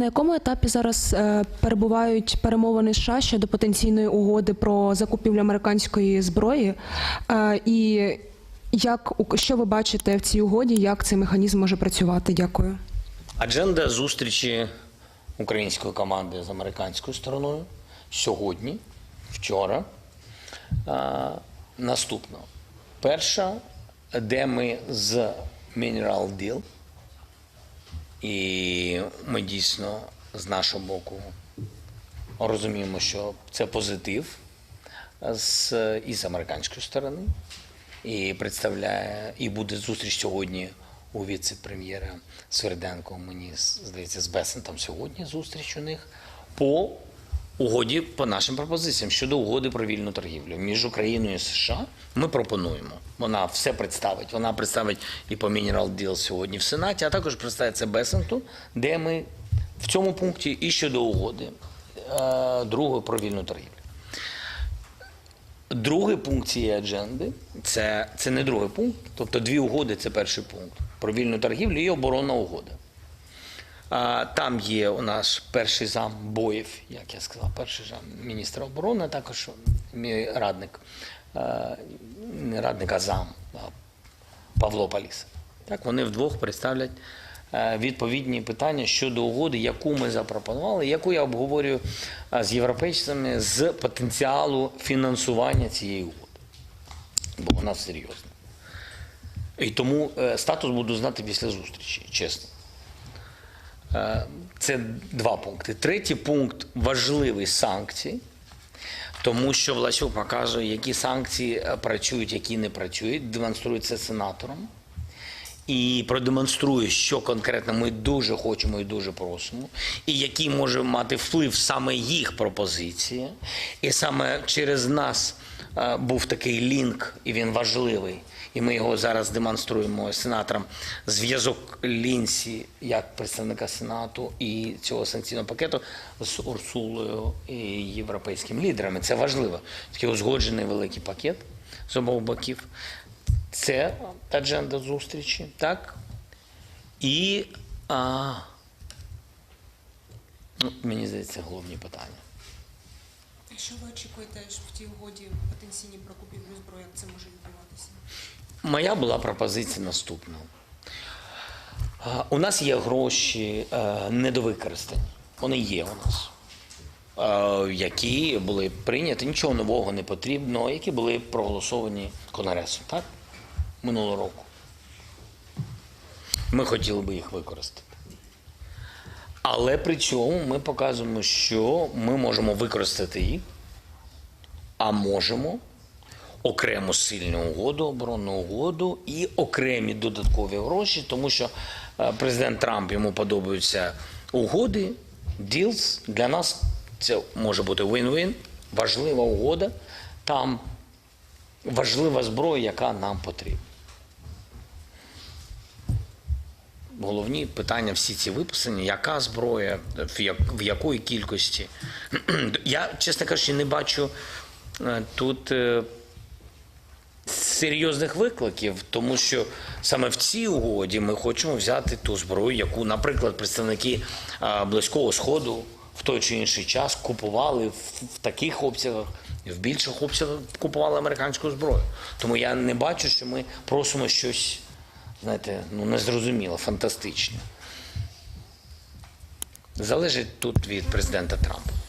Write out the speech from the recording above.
На якому етапі зараз е, перебувають перемовини США щодо потенційної угоди про закупівлю американської зброї? Е, і як що ви бачите в цій угоді? Як цей механізм може працювати? Дякую. Адженда зустрічі української команди з американською стороною сьогодні, вчора. А, наступно. Перша, де ми з Mineral Deal, і ми дійсно з нашого боку розуміємо, що це позитив з, і американської сторони. І представляє, і буде зустріч сьогодні у віце-прем'єра Сверденко. Мені здається, з Бесентом сьогодні зустріч у них по угоді по нашим пропозиціям щодо угоди про вільну торгівлю між Україною і США. Ми пропонуємо. Вона все представить. Вона представить і по Mineral Deal сьогодні в Сенаті, а також представить це Бесенту, де ми в цьому пункті і щодо угоди е, другої про вільну торгівлю. Другий пункт цієї адженди це, це не другий пункт, тобто дві угоди це перший пункт про вільну торгівлю і оборонна угода. Там є у нас перший зам боїв, як я сказав, перший зам міністра оборони, також мій радник, не радник, а зам Павло Паліс. Так, вони вдвох представлять відповідні питання щодо угоди, яку ми запропонували, яку я обговорюю з європейцями з потенціалу фінансування цієї угоди. Бо вона серйозна. І тому е, статус буду знати після зустрічі, чесно. Е, Це два пункти. Третій пункт важливий санкції. Тому що Власюк показує, які санкції е, працюють, які не працюють, демонструє це сенатором і продемонструє, що конкретно ми дуже хочемо і дуже просимо, і який може мати вплив саме їх пропозиція. І саме через нас е, був такий лінк, і він важливий. І ми його зараз демонструємо сенаторам. Зв'язок Лінсі як представника Сенату і цього санкційного пакету з Урсулою і європейськими лідерами. Це важливо. Такий узгоджений великий пакет з обох боків. Це адженда зустрічі, так? І а, ну, мені здається, головні питання. Що ви очікуєте що в тій угоді потенційні про купівлю зброї, як це може відбуватися? Моя була пропозиція наступна. У нас є гроші е, недовикористані. Вони є у нас. Е, Які були прийняті, нічого нового не потрібно, які були проголосовані Конгресом, так? Минулого року. Ми хотіли би їх використати. Але при цьому ми показуємо, що ми можемо використати їх, а можемо окрему сильну угоду, оборонну угоду і окремі додаткові гроші, тому що е, президент Трамп йому подобаються угоди, deals. Для нас це може бути win-win, важлива угода. Там важлива зброя, яка нам потрібна. Головні питання всі ці виписані, яка зброя, в якої кількості. Я, чесно кажучи, не бачу е, тут е, серйозних викликів, тому що саме в цій угоді ми хочемо взяти ту зброю, яку, наприклад, представники Близького Сходу в той чи інший час купували в, таких обсягах, в більших обсягах купували американську зброю. Тому я не бачу, що ми просимо щось, знаєте, ну незрозуміло, фантастичне. Залежить тут від президента Трампа.